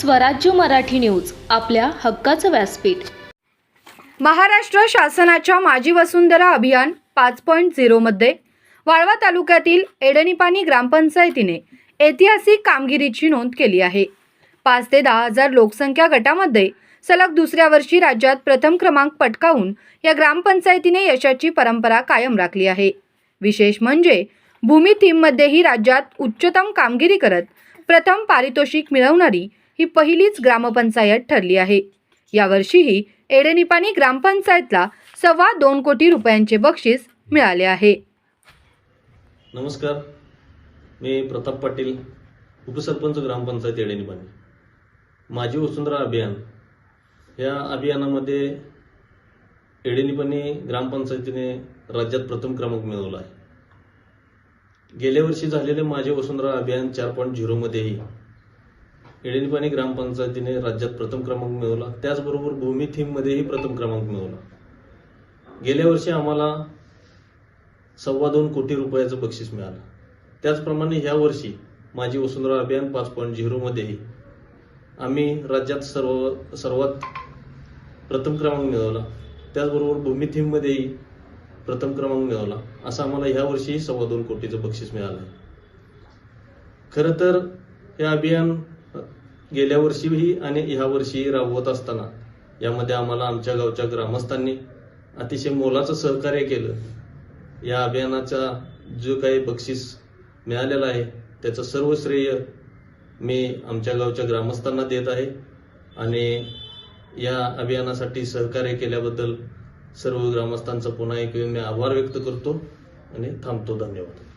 स्वराज्य मराठी न्यूज आपल्या हक्काचं व्यासपीठ. महाराष्ट्र शासनाच्या माजी वसुंधरा अभियान पाच पॉईंट झिरोमध्ये वाळवा तालुक्यातील एडनिपाणी ग्रामपंचायतीने ऐतिहासिक कामगिरीची नोंद केली आहे. पाच ते दहा हजार लोकसंख्या गटामध्ये सलग दुसऱ्या वर्षी राज्यात प्रथम क्रमांक पटकावून या ग्रामपंचायतीने यशाची परंपरा कायम राखली आहे. विशेष म्हणजे भूमी थीममध्येही राज्यात उच्चतम कामगिरी करत प्रथम पारितोषिक मिळवणारी ही पहिलीच ग्रामपंचायत ठरली आहे. यावर्षीही एडेनिपाणी ग्रामपंचायतला सव्वा दोन कोटी रुपयांचे बक्षीस मिळाले आहे. नमस्कार. मी प्रताप पाटील उपसरपंच ग्रामपंचायत येडेनिपाणी. माझी वसुंधरा अभियान. या अभियानामध्ये येडेनिपाणी ग्रामपंचायतीने राज्यात प्रथम क्रमांक मिळवला आहे. गेल्या वर्षी झालेले माझे वसुंधरा अभियान चार पॉईंट झिरोमध्येही येडेनिपाणी ग्रामपंचायतीने राज्यात प्रथम क्रमांक मिळवला. त्याचबरोबर भूमी थीममध्येही प्रथम क्रमांक मिळवला. गेल्या वर्षी आम्हाला सव्वा दोन कोटी रुपयाचं बक्षीस मिळालं. त्याचप्रमाणे ह्या वर्षी माझी वसुंधरा अभियान पाच पॉईंट झिरोमध्येही आम्ही राज्यात सर्व सर्वात प्रथम क्रमांक मिळवला. त्याचबरोबर भूमी थीममध्येही प्रथम क्रमांक मिळवला. असं आम्हाला ह्या वर्षी सव्वा दोन कोटीचं बक्षीस मिळालं आहे खरं तर हे अभियान गेल्या वर्षीही आणि ह्या वर्षीही राबवत असताना यामध्ये आम्हाला आमच्या गावच्या ग्रामस्थांनी अतिशय मोलाचं सहकार्य केलं. या अभियानाचा जो काही बक्षीस मिळालेला आहे त्याचं सर्व श्रेय मी आमच्या गावच्या ग्रामस्थांना देत आहे आणि या अभियानासाठी सहकार्य केल्याबद्दल सर्व ग्रामस्थांचा पुन्हा एक मी आभार व्यक्त करतो आणि थांबतो. धन्यवाद.